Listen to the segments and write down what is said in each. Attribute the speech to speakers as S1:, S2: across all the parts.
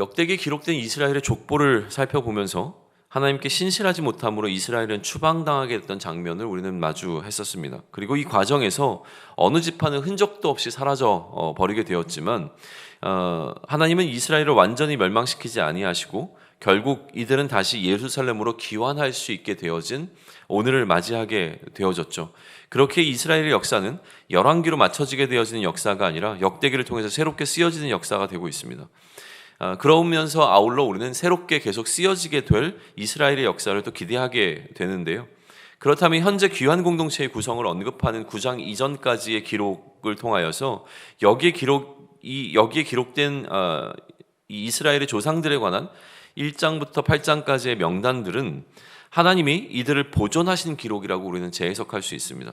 S1: 역대기에 기록된 이스라엘의 족보를 살펴보면서 하나님께 신실하지 못함으로 이스라엘은 추방당하게 됐던 장면을 우리는 마주했었습니다. 그리고 이 과정에서 어느 지파는 흔적도 없이 사라져 어, 버리게 되었지만 어, 하나님은 이스라엘을 완전히 멸망시키지 아니하시고 결국 이들은 다시 예루살렘으로 귀환할 수 있게 되어진 오늘을 맞이하게 되어졌죠. 그렇게 이스라엘의 역사는 열왕기로 맞춰지게 되어지는 역사가 아니라 역대기를 통해서 새롭게 쓰여지는 역사가 되고 있습니다. 아, 그러면서 아울러 우리는 새롭게 계속 쓰여지게 될 이스라엘의 역사를 또 기대하게 되는데요. 그렇다면 현재 귀환 공동체의 구성을 언급하는 9장 이전까지의 기록을 통하여서 여기에 기록 이 여기에 기록된 아, 이 이스라엘의 조상들에 관한 1장부터 8장까지의 명단들은 하나님이 이들을 보존하신 기록이라고 우리는 재해석할 수 있습니다.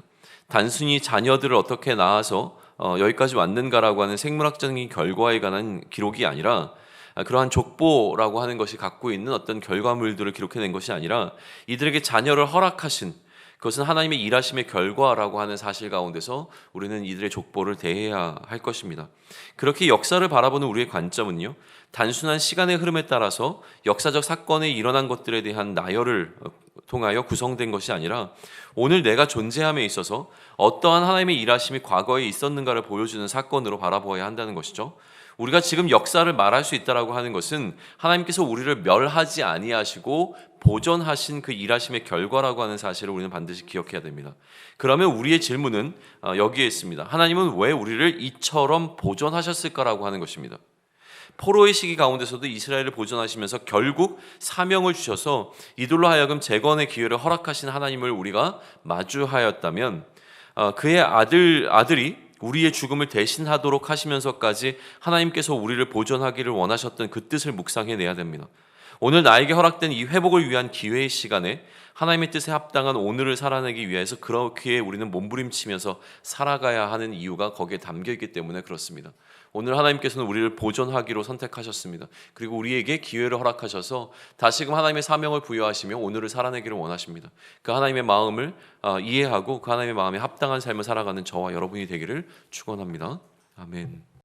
S1: 단순히 자녀들을 어떻게 낳아서 어, 여기까지 왔는가라고 하는 생물학적인 결과에 관한 기록이 아니라 아, 그러한 족보라고 하는 것이 갖고 있는 어떤 결과물들을 기록해낸 것이 아니라 이들에게 자녀를 허락하신 그것은 하나님의 일하심의 결과라고 하는 사실 가운데서 우리는 이들의 족보를 대해야 할 것입니다. 그렇게 역사를 바라보는 우리의 관점은요, 단순한 시간의 흐름에 따라서 역사적 사건에 일어난 것들에 대한 나열을 통하여 구성된 것이 아니라 오늘 내가 존재함에 있어서 어떠한 하나님의 일하심이 과거에 있었는가를 보여주는 사건으로 바라보아야 한다는 것이죠. 우리가 지금 역사를 말할 수 있다라고 하는 것은 하나님께서 우리를 멸하지 아니하시고 보존하신 그 일하심의 결과라고 하는 사실을 우리는 반드시 기억해야 됩니다. 그러면 우리의 질문은 어, 여기에 있습니다. 하나님은 왜 우리를 이처럼 보존하셨을까라고 하는 것입니다. 포로의 시기 가운데서도 이스라엘을 보존하시면서 결국 사명을 주셔서 이들로 하여금 재건의 기회를 허락하신 하나님을 우리가 마주하였다면 어, 그의 아들 아들이 우리의 죽음을 대신하도록 하시면서까지 하나님께서 우리를 보존하기를 원하셨던 그 뜻을 묵상해내야 됩니다. 오늘 나에게 허락된 이 회복을 위한 기회의 시간에 하나님의 뜻에 합당한 오늘을 살아내기 위해서 그렇기에 우리는 몸부림치면서 살아가야 하는 이유가 거기에 담겨 있기 때문에 그렇습니다. 오늘 하나님께서는 우리를 보존하기로 선택하셨습니다. 그리고 우리에게 기회를 허락하셔서 다시금 하나님의 사명을 부여하시며 오늘을 살아내기를 원하십니다. 그 하나님의 마음을 어, 이해하고 그 하나님의 마음에 합당한 삶을 살아가는 저와 여러분이 되기를 축원합니다. 아멘.